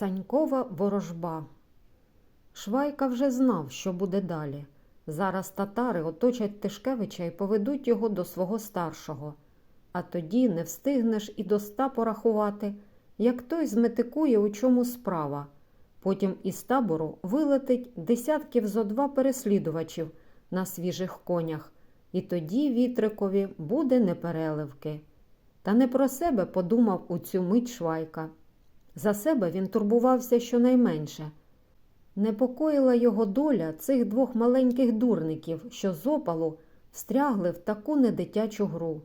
Санькова ворожба. Швайка вже знав, що буде далі. Зараз татари оточать Тишкевича і поведуть його до свого старшого. А тоді не встигнеш і до ста порахувати, як той зметикує, у чому справа. Потім із табору вилетить десятків зо два переслідувачів на свіжих конях, і тоді вітрикові буде непереливки. Та не про себе подумав у цю мить Швайка. За себе він турбувався щонайменше. Непокоїла його доля цих двох маленьких дурників, що з опалу встрягли в таку недитячу гру.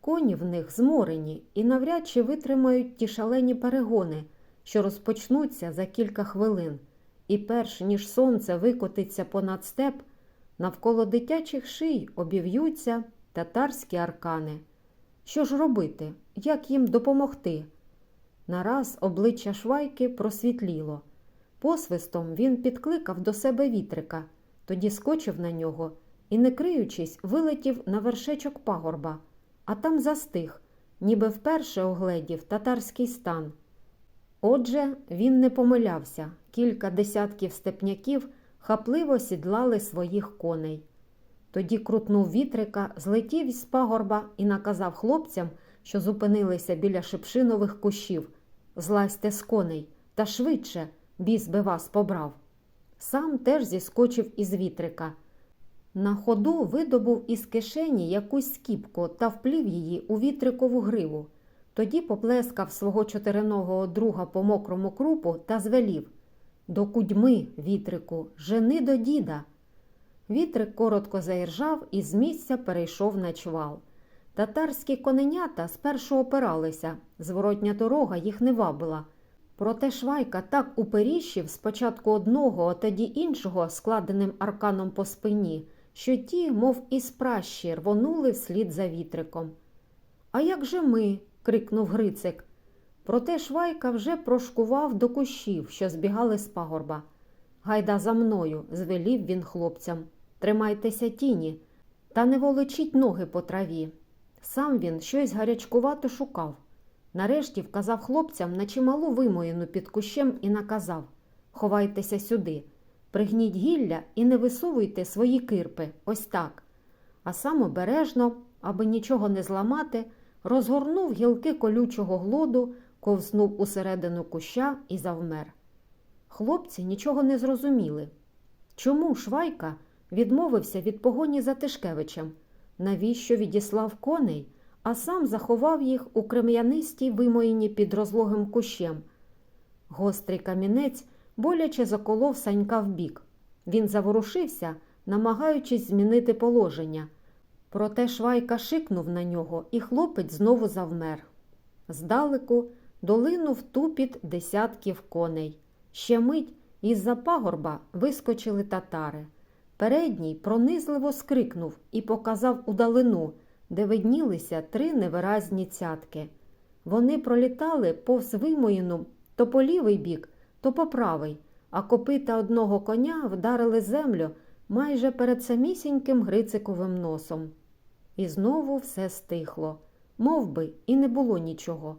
Коні в них зморені і навряд чи витримають ті шалені перегони, що розпочнуться за кілька хвилин, і перш ніж сонце викотиться понад степ, навколо дитячих ший обів'ються татарські аркани. Що ж робити? Як їм допомогти? Нараз обличчя Швайки просвітліло. Посвистом він підкликав до себе вітрика, тоді скочив на нього і, не криючись, вилетів на вершечок пагорба, а там застиг, ніби вперше огледів татарський стан. Отже, він не помилявся. Кілька десятків степняків хапливо сідлали своїх коней. Тоді крутнув вітрика, злетів із пагорба і наказав хлопцям, що зупинилися біля шипшинових кущів Злазьте з коней та швидше, біс би вас побрав. Сам теж зіскочив із вітрика. На ходу видобув із кишені якусь скіпку та вплів її у вітрикову гриву. Тоді поплескав свого чотириногого друга по мокрому крупу та звелів До кудьми, вітрику, жени до діда. Вітрик коротко заіржав і з місця перейшов на чвал. Татарські коненята спершу опиралися, зворотня дорога їх не вабила. Проте Швайка так уперіщив спочатку одного, а тоді іншого складеним арканом по спині, що ті, мов із пращі, рвонули вслід за вітриком. А як же ми? крикнув Грицик. Проте Швайка вже прошкував до кущів, що збігали з пагорба. Гайда за мною, звелів він хлопцям. Тримайтеся тіні, та не волочіть ноги по траві. Сам він щось гарячкувато шукав. Нарешті вказав хлопцям на чималу вимоїну під кущем і наказав Ховайтеся сюди, пригніть гілля і не висовуйте свої кирпи, ось так. А сам обережно, аби нічого не зламати, розгорнув гілки колючого глоду, ковзнув усередину куща і завмер. Хлопці нічого не зрозуміли. Чому Швайка відмовився від погоні за Тишкевичем? Навіщо відіслав коней? а сам заховав їх у крем'янистій вимоїні під розлогим кущем. Гострий камінець боляче заколов санька вбік. Він заворушився, намагаючись змінити положення. Проте Швайка шикнув на нього, і хлопець знову завмер. Здалеку долинув тупіт десятків коней. Ще мить із-за пагорба вискочили татари. Передній пронизливо скрикнув і показав удалину – де виднілися три невиразні цятки. Вони пролітали повз вимоїну то по лівий бік, то по правий, а копита одного коня вдарили землю майже перед самісіньким Грициковим носом. І знову все стихло, Мов би, і не було нічого.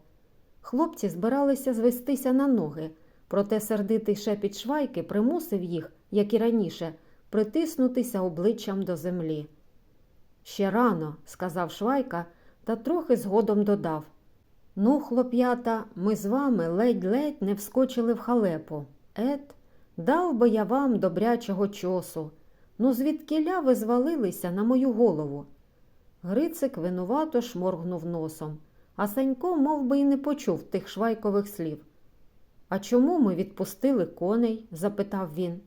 Хлопці збиралися звестися на ноги, проте сердитий шепіт швайки примусив їх, як і раніше, притиснутися обличчям до землі. Ще рано, сказав Швайка та трохи згодом додав. Ну, хлоп'ята, ми з вами ледь-ледь не вскочили в халепу. Ет, дав би я вам добрячого чосу. Ну, звідкіля ви звалилися на мою голову. Грицик винувато шморгнув носом, а Санько мов би, й не почув тих швайкових слів. А чому ми відпустили коней? запитав він.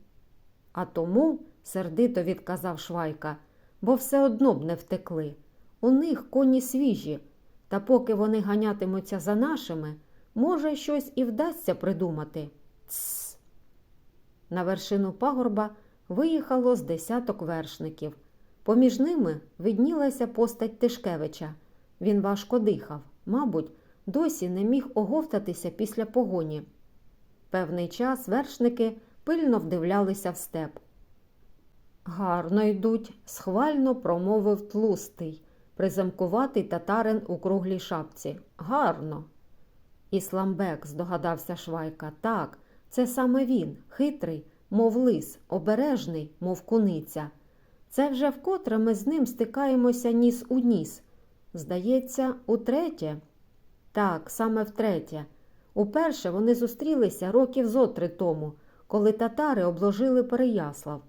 А тому, сердито відказав Швайка, бо все одно б не втекли. У них коні свіжі, та поки вони ганятимуться за нашими, може, щось і вдасться придумати. Тсс. На вершину пагорба виїхало з десяток вершників. Поміж ними виднілася постать Тишкевича. Він важко дихав, мабуть, досі не міг оговтатися після погоні. Певний час вершники пильно вдивлялися в степ. Гарно йдуть, схвально промовив тлустий, приземкуватий татарин у круглій шапці. Гарно. Ісламбек, здогадався Швайка, так, Це саме він, хитрий, мов лис, обережний, мов куниця. Це вже вкотре ми з ним стикаємося ніс у ніс. Здається, утретє? Так, саме втретє. Уперше вони зустрілися років зо три тому, коли татари обложили Переяслав.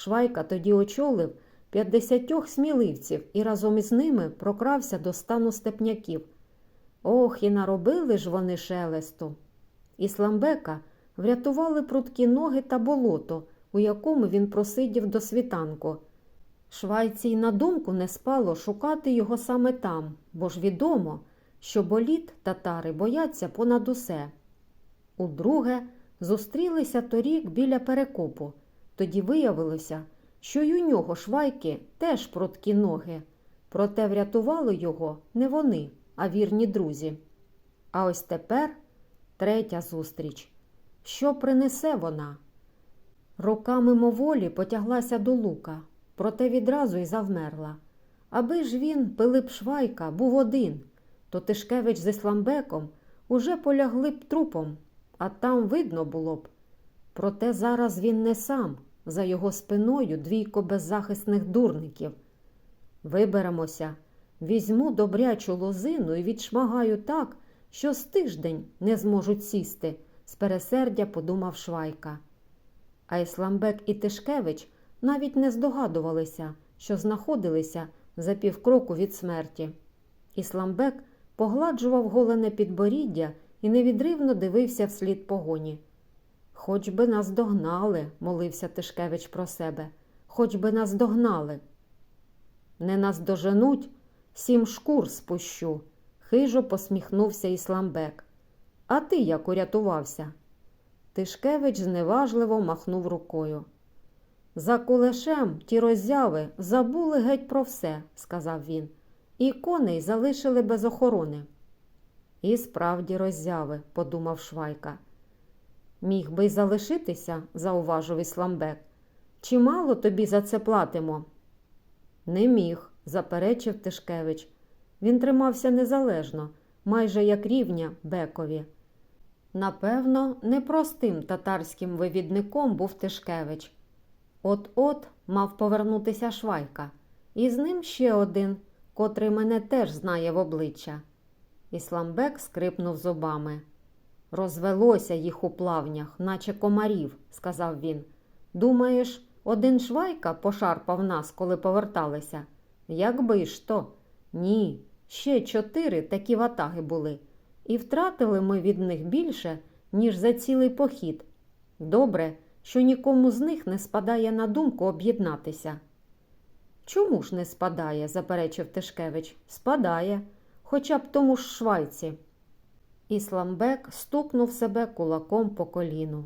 Швайка тоді очолив п'ятдесятьох сміливців і разом із ними прокрався до стану степняків. Ох, і наробили ж вони шелесту. Ісламбека врятували прудкі ноги та болото, у якому він просидів до світанку. Швайці й на думку не спало шукати його саме там, бо ж відомо, що боліт татари бояться понад усе. Удруге зустрілися торік біля перекопу. Тоді виявилося, що й у нього швайки теж прудкі ноги. Проте врятували його не вони, а вірні друзі. А ось тепер третя зустріч. Що принесе вона? Рука мимоволі потяглася до лука, проте відразу й завмерла. Аби ж він, Пилип Швайка, був один, то Тишкевич з Ісламбеком уже полягли б трупом, а там видно було б. Проте зараз він не сам, за його спиною двійко беззахисних дурників. Виберемося, візьму добрячу лозину і відшмагаю так, що з тиждень не зможуть сісти, з пересердя подумав Швайка. А Ісламбек і Тишкевич навіть не здогадувалися, що знаходилися за півкроку від смерті. Ісламбек погладжував голене підборіддя і невідривно дивився вслід погоні. Хоч би нас догнали, молився Тишкевич про себе, хоч би нас догнали. Не нас доженуть, сім шкур спущу, хижо посміхнувся Ісламбек. А ти як урятувався? Тишкевич зневажливо махнув рукою. За кулешем ті роззяви забули геть про все, сказав він, і коней залишили без охорони. І справді роззяви, подумав Швайка. Міг би й залишитися, зауважив Ісламбек. Чимало тобі за це платимо? Не міг, заперечив Тишкевич. Він тримався незалежно, майже як рівня Бекові. Напевно, непростим татарським вивідником був Тишкевич. От-от мав повернутися Швайка, і з ним ще один, котрий мене теж знає в обличчя. Ісламбек скрипнув зубами. Розвелося їх у плавнях, наче комарів, сказав він. Думаєш, один швайка пошарпав нас, коли поверталися? Якби ж то? Ні, ще чотири такі ватаги були, і втратили ми від них більше, ніж за цілий похід. Добре, що нікому з них не спадає на думку об'єднатися. Чому ж не спадає? заперечив Тишкевич. Спадає, хоча б тому ж швайці. Ісламбек стукнув себе кулаком по коліну.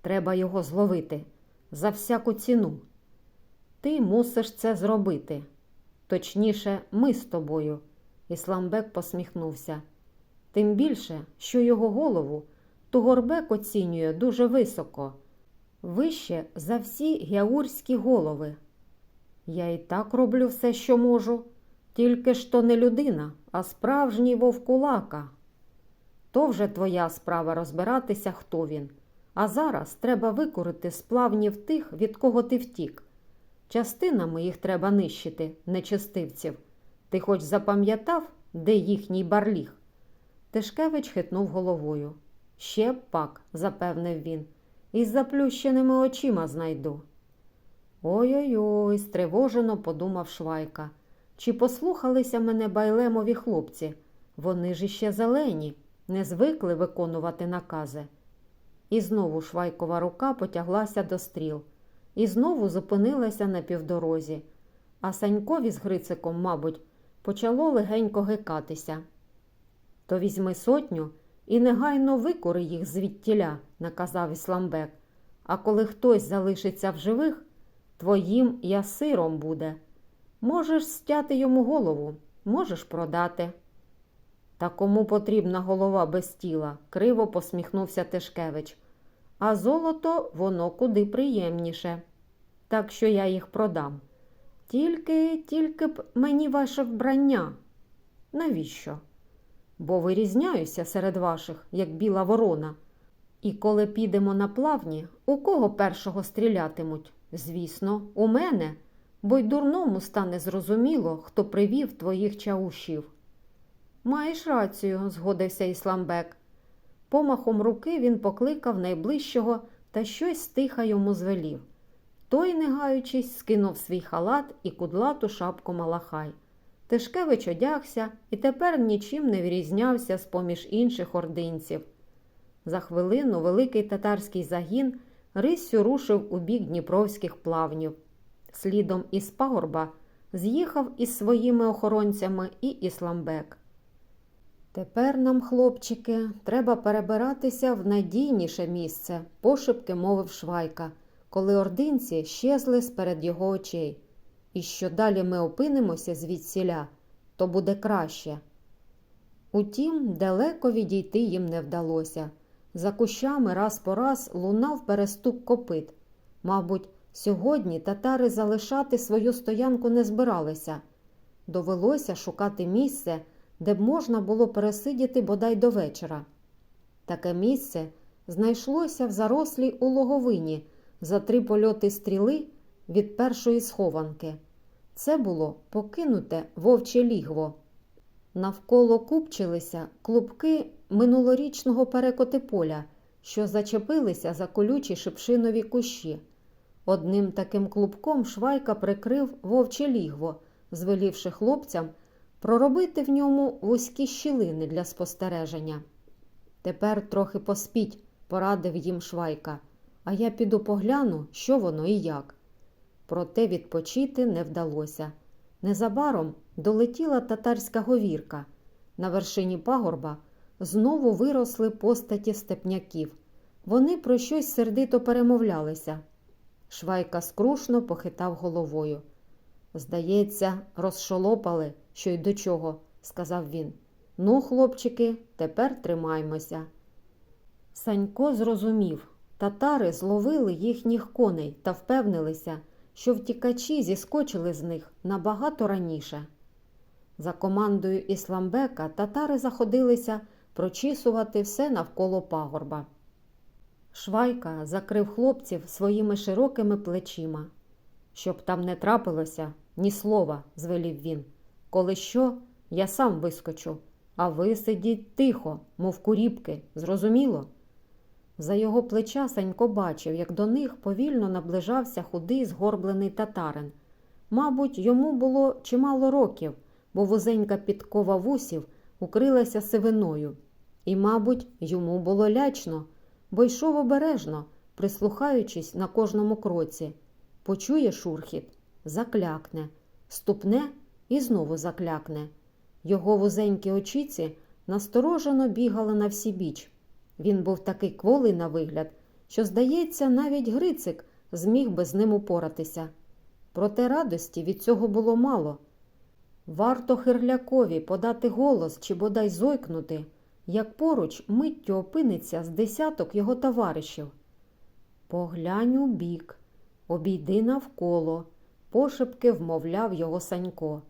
Треба його зловити за всяку ціну. Ти мусиш це зробити. Точніше, ми з тобою. Ісламбек посміхнувся. Тим більше, що його голову Тугорбек оцінює дуже високо, вище за всі гяурські голови. Я і так роблю все, що можу, тільки ж то не людина, а справжній вовкулака. То вже твоя справа розбиратися, хто він. А зараз треба викорити сплавнів тих, від кого ти втік. Частинами їх треба нищити, нечистивців. Ти хоч запам'ятав, де їхній барліг? Тишкевич хитнув головою. Ще пак, запевнив він, із заплющеними очима знайду. Ой-ой-ой, стривожено подумав Швайка. Чи послухалися мене байлемові хлопці? Вони ж іще зелені, не звикли виконувати накази. І знову швайкова рука потяглася до стріл, і знову зупинилася на півдорозі, а Санькові з Грициком, мабуть, почало легенько гикатися. То візьми сотню і негайно викори їх звідтіля, наказав Ісламбек. А коли хтось залишиться в живих, твоїм ясиром буде. Можеш стяти йому голову, можеш продати. Та кому потрібна голова без тіла? криво посміхнувся Тишкевич. А золото воно куди приємніше. Так що я їх продам. Тільки, тільки б мені ваше вбрання. Навіщо? Бо вирізняюся серед ваших, як біла ворона. І коли підемо на плавні, у кого першого стрілятимуть? Звісно, у мене, бо й дурному стане зрозуміло, хто привів твоїх чаушів. Маєш рацію, згодився Ісламбек. Помахом руки він покликав найближчого та щось стиха йому звелів. Той, не гаючись, скинув свій халат і кудлату шапку Малахай. Тишкевич одягся і тепер нічим не вирізнявся з-поміж інших ординців. За хвилину великий татарський загін риссю рушив у бік дніпровських плавнів. Слідом із пагорба з'їхав із своїми охоронцями і Ісламбек. Тепер нам, хлопчики, треба перебиратися в надійніше місце, пошепки мовив Швайка, коли ординці щезли сперед його очей. І що далі ми опинимося звідсіля, то буде краще. Утім, далеко відійти їм не вдалося. За кущами раз по раз лунав перестук копит. Мабуть, сьогодні татари залишати свою стоянку не збиралися. Довелося шукати місце, де б можна було пересидіти бодай до вечора. Таке місце знайшлося в зарослій у логовині за три польоти стріли від першої схованки. Це було покинуте вовче лігво. Навколо купчилися клубки минулорічного перекотиполя, що зачепилися за колючі шипшинові кущі. Одним таким клубком Швайка прикрив вовче лігво, звелівши хлопцям проробити в ньому вузькі щілини для спостереження. Тепер трохи поспіть, порадив їм Швайка, а я піду погляну, що воно і як. Проте відпочити не вдалося. Незабаром долетіла татарська говірка. На вершині пагорба знову виросли постаті степняків. Вони про щось сердито перемовлялися. Швайка скрушно похитав головою. Здається, розшолопали, що й до чого, сказав він. Ну, хлопчики, тепер тримаймося. Санько зрозумів. Татари зловили їхніх коней та впевнилися, що втікачі зіскочили з них набагато раніше. За командою Ісламбека татари заходилися прочісувати все навколо пагорба. Швайка закрив хлопців своїми широкими плечима. Щоб там не трапилося, ні слова, звелів він. Коли що, я сам вискочу, а ви сидіть тихо, мов куріпки, зрозуміло? За його плеча Санько бачив, як до них повільно наближався худий згорблений татарин. Мабуть, йому було чимало років, бо вузенька підкова вусів укрилася сивиною. І, мабуть, йому було лячно, бо йшов обережно, прислухаючись на кожному кроці. Почує шурхіт, заклякне, ступне і знову заклякне. Його вузенькі очіці насторожено бігали на всі біч. Він був такий кволий на вигляд, що, здається, навіть Грицик зміг би з ним упоратися. Проте радості від цього було мало. Варто хирлякові подати голос чи бодай зойкнути, як поруч миттю опиниться з десяток його товаришів. Поглянь у бік, обійди навколо, пошепки вмовляв його Санько.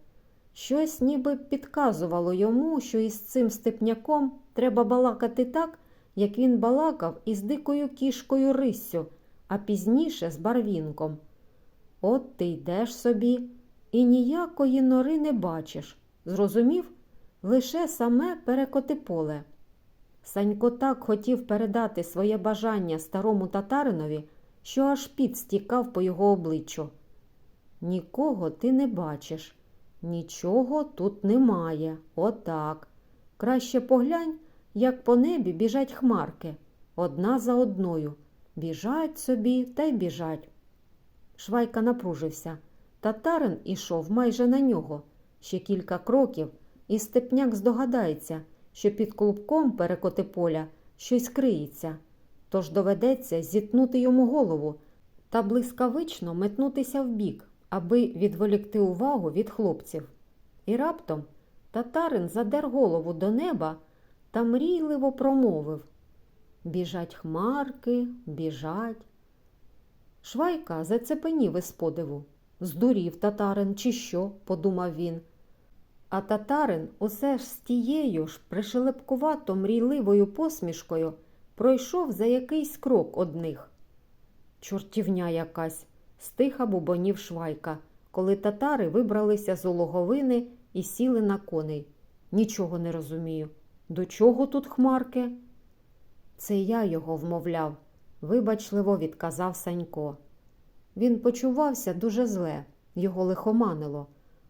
Щось ніби підказувало йому, що із цим степняком треба балакати так, як він балакав із дикою кішкою Риссю, а пізніше з барвінком. От ти йдеш собі і ніякої нори не бачиш. Зрозумів? Лише саме перекоти поле. Санько так хотів передати своє бажання старому татаринові, що аж під стікав по його обличчю. Нікого ти не бачиш, нічого тут немає. Отак. Краще поглянь, як по небі біжать хмарки, одна за одною. Біжать собі та й біжать. Швайка напружився. Татарин ішов майже на нього. Ще кілька кроків, і степняк здогадається, що під клубком перекоти поля щось криється. Тож доведеться зітнути йому голову та блискавично метнутися вбік, аби відволікти увагу від хлопців. І раптом татарин задер голову до неба та мрійливо промовив Біжать хмарки, біжать. Швайка зацепенів із подиву. Здурів татарин, чи що, подумав він. А татарин усе ж з тією ж пришелепкувато мрійливою посмішкою пройшов за якийсь крок одних. Чортівня якась, стиха бубонів швайка, коли татари вибралися з улоговини і сіли на коней. Нічого не розумію. До чого тут хмарки? Це я його вмовляв, вибачливо відказав Санько. Він почувався дуже зле, його лихоманило.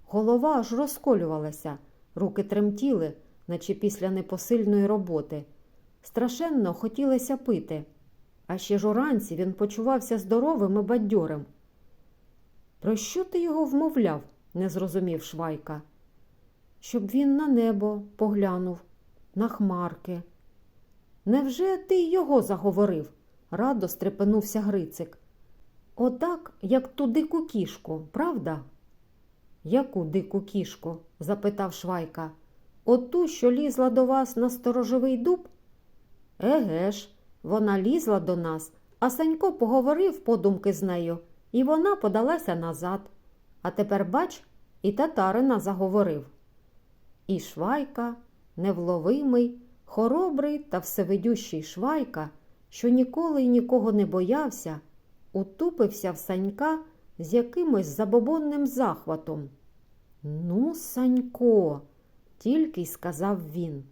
Голова аж розколювалася, руки тремтіли, наче після непосильної роботи. Страшенно хотілося пити, а ще ж уранці він почувався здоровим і бадьорим. Про що ти його вмовляв? не зрозумів Швайка. Щоб він на небо поглянув, на хмарки. Невже ти його заговорив? радо стрепенувся Грицик. Отак, як ту дику кішку, правда? Яку дику кішку? запитав Швайка. Оту, що лізла до вас на сторожовий дуб? Еге ж, вона лізла до нас, а Санько поговорив подумки з нею, і вона подалася назад. А тепер, бач, і татарина заговорив. І Швайка, невловимий, хоробрий та всевидющий Швайка, що ніколи й нікого не боявся, утупився в Санька з якимось забобонним захватом. Ну, Санько, тільки й сказав він.